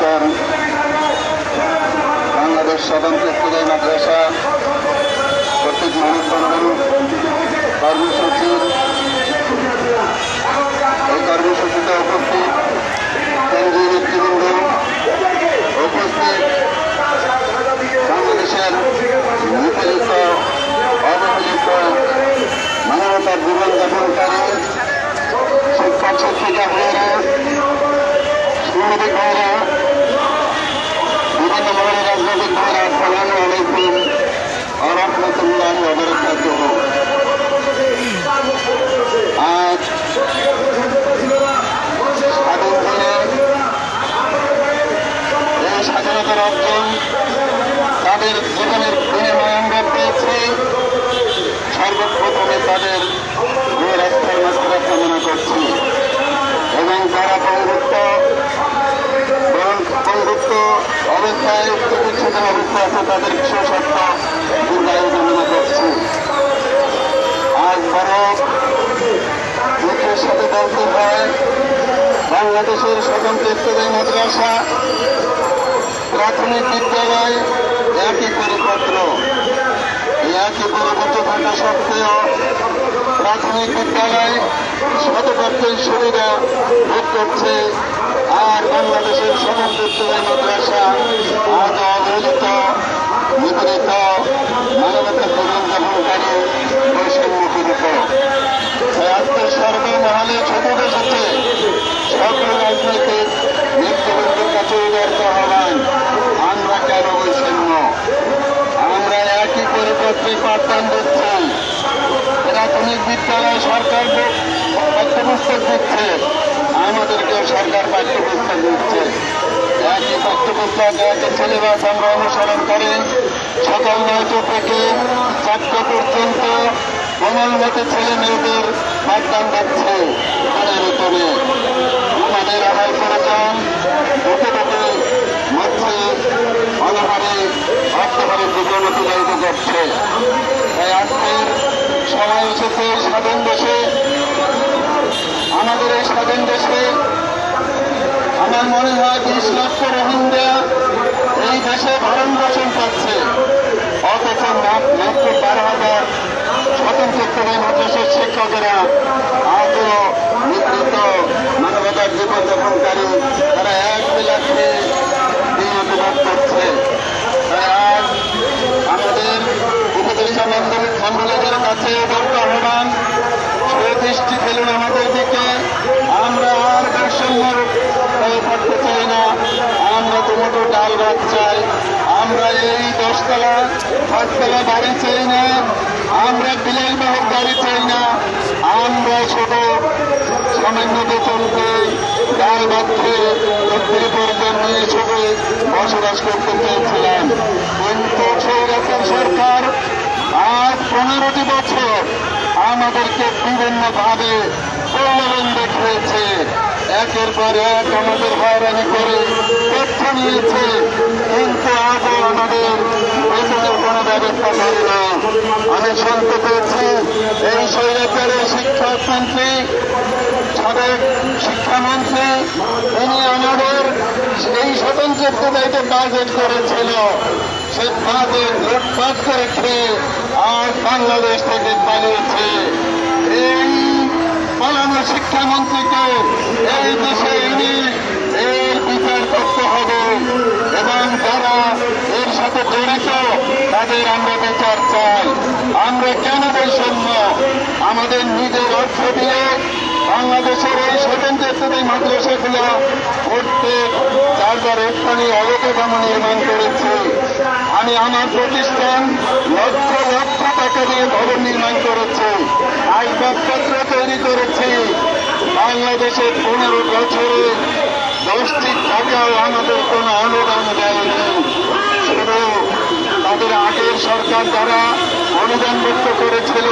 প্রতিষ্ঠান বাংলাদেশ স্বতন্ত্র ইত্যাদি মাদ্রাসা কর্তৃক মানববন্ধন কর্মসূচির এই কর্মসূচিতে উপস্থিত কেন্দ্রীয় নেতৃবৃন্দ উপস্থিত বাংলাদেশের নিপীড়িত অবহেলিত, মানবতার জীবনযাপনকারী শিক্ষক শিক্ষিকা ভাইয়েরা, সাংবাদিক ভাইয়েরা আজ স্বাধীন দিনে এই স্বাধীনতার অর্জন তাদের জীবনের বিনিময় আমরা রাস্তার মাত্রা কামনা করছি। এবং যারা বন্ধুত্ব বন্ধুত্ব অবস্থায় চিকিৎসিত অবস্থা আছে, তাদের ভারত দুঃখের সাথে বলতে হয় বাংলাদেশের স্বতন্ত্র ইত্যাদি মাদ্রাসা প্রাথমিক বিদ্যালয় একই পরিপত্র। একই পরিপত্র থাকা সত্ত্বেও প্রাথমিক বিদ্যালয় শতপক্ষের সুবিধা ভোগ করছে আর বাংলাদেশের স্বতন্ত্র ইত্যাদি মাদ্রাসা আজকে সর্বমহলে ছোট এসেছে সকল রাজনৈতিক নেতৃবৃন্দের কাছে উদার্ত হবেন আমরা কেন বৈষম্য? আমরা একই পরিপত্রে পাঠদান দিচ্ছি প্রাথমিক বিদ্যালয় সরকার পাঠ্যপুস্তক দিচ্ছে আমাদেরকেও সরকার পাঠ্যপুস্তক দিচ্ছে। একই পাঠ্যপুস্তক, একই সিলেবাস আমরা অনুসরণ করি। সকাল নয়টা থেকে চারটা পর্যন্ত কোমলমতি ছেলে মেয়েদের পাঠদান দিচ্ছে দিনের উপরে আমাদের আদায় প্রয়োজন দুটো দুটো মধ্যে অনহারে অর্থভাবে জীবন অতিবাহিত করছে। তাই আজকের সময় এসেছে স্বাধীন দেশে। আমাদের এই স্বাধীন দেশে আমার মনে হয় বিশ লক্ষ রোহিঙ্গা এই দেশে ভরণ পোষণ পাচ্ছে অথচ মাত্র বারো হাজার শিক্ষকেরা আজও নিগৃহীত মানবতার জীবনযাপনকারী তারা এক বিলাসে নিয়মিত করছে আজ আমাদের কাছে দরকার হবান সুদৃষ্টি ফেলুন আমাদের দিকে আমরা আর বৈষম্য করতে চাই না আমরা টমেটো ডাল ভাত চাই আমরা এই দশতলা পাঁচতলা বাড়ি চাই না আমরা বিলাসবাহক বাড়ি চাই না আমরা ছোট সামান্য বেতন পেয়ে ডাল খেয়ে প্রত্যেক নিয়ে সবে বসবাস করতে চেয়েছিলাম কিন্তু সৌরাচার সরকার আজ পনেরোটি বছর আমাদেরকে বিভিন্ন ভাবে প্রলোভন দেখিয়েছে একের পর এক আমাদের হয়রানি করে তথ্য নিয়েছে কিন্তু আজও আমাদের কোনো ব্যবস্থা করে না আমি শুনতে পেয়েছি। এই স্বৈরাচারের শিক্ষামন্ত্রী সাবেক শিক্ষামন্ত্রী তিনি আমাদের এই স্বতন্ত্র দায়িত্ব বাজেট করেছিল। সে বাজেট লুটপাট করে খেয়ে আর বাংলাদেশ থেকে পালিয়েছে। এই পালানো শিক্ষামন্ত্রীকে এই দেশে এনে এর বিচার করতে হবে এবং যারা এর সাথে জড়িত, তাদের আমরা আমরা কেন বৈষম্য আমাদের নিজের অর্থ দিয়ে বাংলাদেশের এই স্বতন্ত্র ইত্যাদি মাদ্রাসাগুলো করতে তারপর স্থানীয় অবকাঠামো নির্মাণ করেছি। আমি আমার প্রতিষ্ঠান লক্ষ লক্ষ টাকা দিয়ে ভবন নির্মাণ করেছি। আসবাবপত্র তৈরি করেছি। বাংলাদেশের পনেরো বছরে দশটি টাকাও আমাদের কোনো অনুদান দেয়নি। শুধু তাদের আগের সরকার যারা অনুদান মুক্ত করেছিল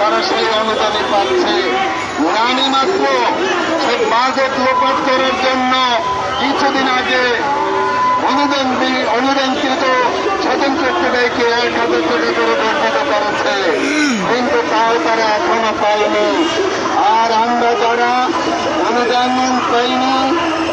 তারা সেই অনুদানই পাচ্ছে। রানী মাত্র সে বাজেট লোপাট করার জন্য কিছুদিন আগে অনুদান অনুদানকৃত স্বতন্ত্র ব্যয়কে এক হাজার টাকা করে বর্ধিত করেছে। কিন্তু তাও তারা এখনও পায়নি। আর আমরা যারা অনুদান পাইনি